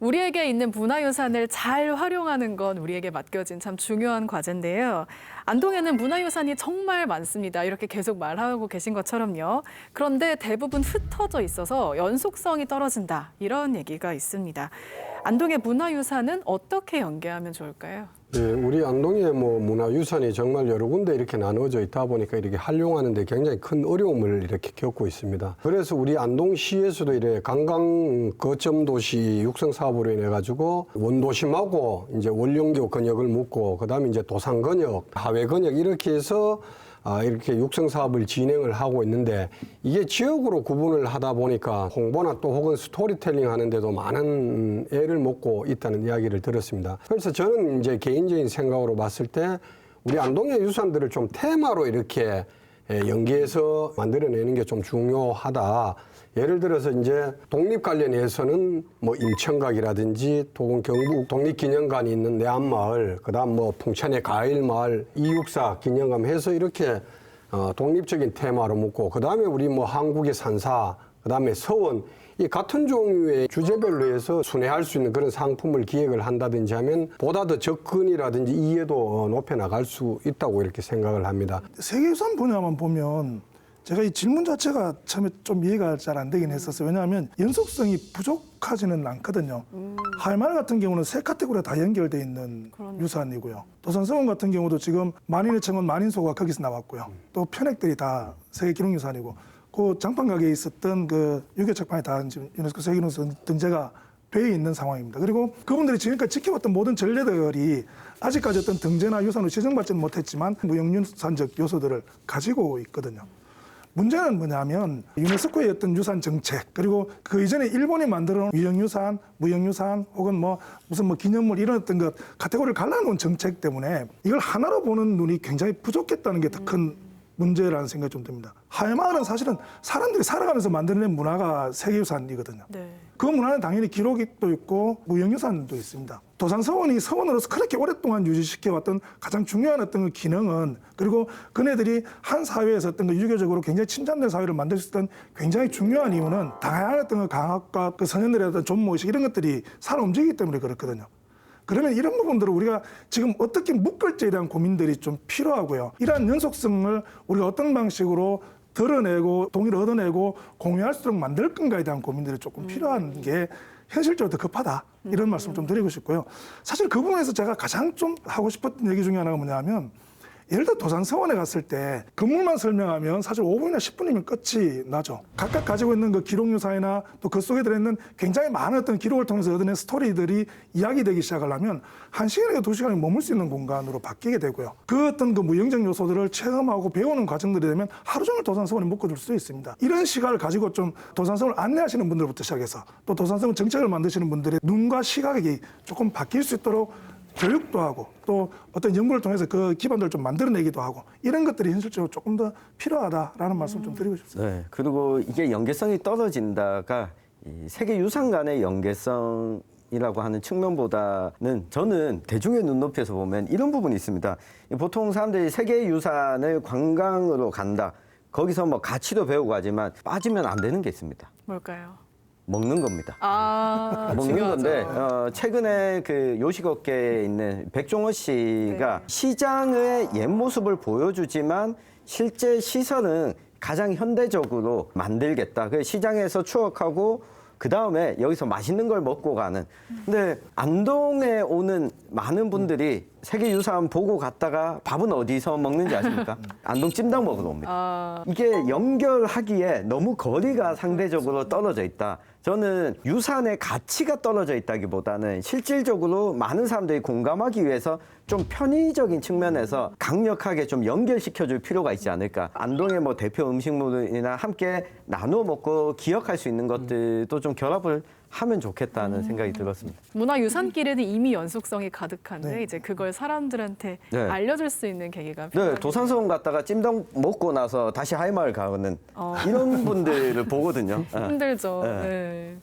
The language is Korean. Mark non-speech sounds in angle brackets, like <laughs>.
우리에게 있는 문화유산을 잘 활용하는 건 우리에게 맡겨진 참 중요한 과제인데요. 안동에는 문화유산이 정말 많습니다. 이렇게 계속 말하고 계신 것처럼요. 그런데 대부분 흩어져 있어서 연속성이 떨어진다. 이런 얘기가 있습니다. 안동의 문화유산은 어떻게 연계하면 좋을까요? 예, 우리 안동의 뭐 문화유산이 정말 여러 군데 이렇게 나누어져 있다 보니까 이렇게 활용하는데 굉장히 큰 어려움을 이렇게 겪고 있습니다. 그래서 우리 안동시에서도 이래 관광 거점 도시 육성 사업으로 인해 가지고 원도심하고 이제 원령교 건역을 묶고 그다음에 이제 도산 건역, 하회 건역 이렇게 해서 아, 이렇게 육성 사업을 진행을 하고 있는데 이게 지역으로 구분을 하다 보니까 홍보나 또 혹은 스토리텔링 하는데도 많은 애를 먹고 있다는 이야기를 들었습니다. 그래서 저는 이제 개인적인 생각으로 봤을 때 우리 안동의 유산들을 좀 테마로 이렇게 예, 연계해서 만들어내는 게 좀 중요하다. 예를 들어서 이제 독립 관련해서는 뭐 임천각이라든지 혹은 경북 독립기념관이 있는 내안마을, 그다음 뭐 풍천의 가일마을, 이육사 기념관 해서 이렇게 어, 독립적인 테마로 묻고 그다음에 우리 뭐 한국의 산사, 그다음에 서원 이 같은 종류의 주제별로 해서 순회할 수 있는 그런 상품을 기획을 한다든지 하면 보다 더 접근이라든지 이해도 어, 높여 나갈 수 있다고 이렇게 생각을 합니다. 세계유산 분야만 보면 제가 이 질문 자체가 처음에 좀 이해가 잘 안 되긴 했었어요. 왜냐하면 연속성이 부족하지는 않거든요. 할말 같은 경우는 세 카테고리가 다 연결돼 있는 그러네요. 유산이고요. 도산서원 같은 경우도 지금 만인의 청원 만인소가 거기서 나왔고요. 또 편액들이 다 세계 기록유산이고 그 장판 가게에 있었던 그 유교 책판이 다 지금 유네스코 세계유산 등재가 돼 있는 상황입니다. 그리고 그분들이 지금까지 지켜왔던 모든 전례들이 아직까지 어떤 등재나 유산으로 지정받지는 못했지만 무형유산적 요소들을 가지고 있거든요. 문제는 뭐냐면 유네스코의 어떤 유산 정책 그리고 그 이전에 일본이 만들어놓은 유형유산, 무형유산 혹은 뭐 무슨 뭐 기념물 이런 어떤 것 카테고리를 갈라놓은 정책 때문에 이걸 하나로 보는 눈이 굉장히 부족했다는 게 더큰 문제라는 생각이 좀 듭니다. 하회마을은 사실은 사람들이 살아가면서 만들어낸 문화가 세계유산이거든요. 네. 그 문화는 당연히 기록이 또 있고 무형유산도 있습니다. 도산서원이 서원으로서 그렇게 오랫동안 유지시켜왔던 가장 중요한 어떤 그 기능은 그리고 그네들이 한 사회에서 어떤 그 유교적으로 굉장히 침잠된 사회를 만들 수 있던 굉장히 중요한 이유는 다양한 어떤 그 강학과 그 선현들의 어떤 존모의식 이런 것들이 살아 움직이기 때문에 그렇거든요. 그러면 이런 부분들을 우리가 지금 어떻게 묶을지에 대한 고민들이 좀 필요하고요. 이러한 연속성을 우리가 어떤 방식으로 드러내고 동의를 얻어내고 공유할 수 있도록 만들 건가에 대한 고민들이 조금 필요한 게 현실적으로 더 급하다 이런 말씀 좀 드리고 싶고요. 사실 그 부분에서 제가 가장 좀 하고 싶었던 얘기 중에 하나가 뭐냐면 예를 들어 도산서원에 갔을 때 건물만 설명하면 사실 5분이나 10분이면 끝이 나죠. 각각 가지고 있는 그 기록유산이나 또 그 속에 들어있는 굉장히 많은 어떤 기록을 통해서 얻어낸 스토리들이 이야기되기 시작하려면 한 시간에서 두 시간이 머물 수 있는 공간으로 바뀌게 되고요. 그 어떤 그 무형적 요소들을 체험하고 배우는 과정들이 되면 하루 종일 도산서원에 묶어둘 수 있습니다. 이런 시간을 가지고 좀 도산서원을 안내하시는 분들부터 시작해서 또 도산서원 정책을 만드시는 분들의 눈과 시각이 조금 바뀔 수 있도록 교육도 하고 또 어떤 연구를 통해서 그 기반들을 좀 만들어내기도 하고 이런 것들이 현실적으로 조금 더 필요하다라는 말씀 좀 드리고 싶습니다. 네. 그리고 이게 연계성이 떨어진다가 이 세계 유산 간의 연계성 이라고 하는 측면보다는 저는 대중의 눈높이에서 보면 이런 부분이 있습니다. 보통 사람들이 세계 유산을 관광으로 간다. 거기서 뭐 가치도 배우고 하지만 빠지면 안 되는 게 있습니다. 뭘까요? 먹는 겁니다. 아, 먹는 중요하죠. 건데 어, 최근에 그 요식업계에 있는 백종원 씨가 네. 시장의 옛 모습을 보여주지만 실제 시설은 가장 현대적으로 만들겠다. 그 시장에서 추억하고 그 다음에 여기서 맛있는 걸 먹고 가는. 근데 안동에 오는 많은 분들이 세계유산 보고 갔다가 밥은 어디서 먹는지 아십니까? <laughs> 안동 찜닭 먹으러 옵니다. 아, 이게 연결하기에 너무 거리가 상대적으로 떨어져 있다. 저는 유산의 가치가 떨어져 있다기보다는 실질적으로 많은 사람들이 공감하기 위해서 좀 편의적인 측면에서 강력하게 좀 연결시켜줄 필요가 있지 않을까. 안동의 뭐 대표 음식물이나 함께 나누어 먹고 기억할 수 있는 것들도 좀 결합을 하면 좋겠다는 생각이 들었습니다. 문화유산길에는 이미 연속성이 가득한데 네. 이제 그걸 사람들한테 네. 알려줄 수 있는 계기가 네, 필요하겠네요. 도산서원 갔다가 찜닭 먹고 나서 다시 하이마을 가는 어. 이런 분들을 보거든요. 예. <laughs> 힘들죠. 네. 네.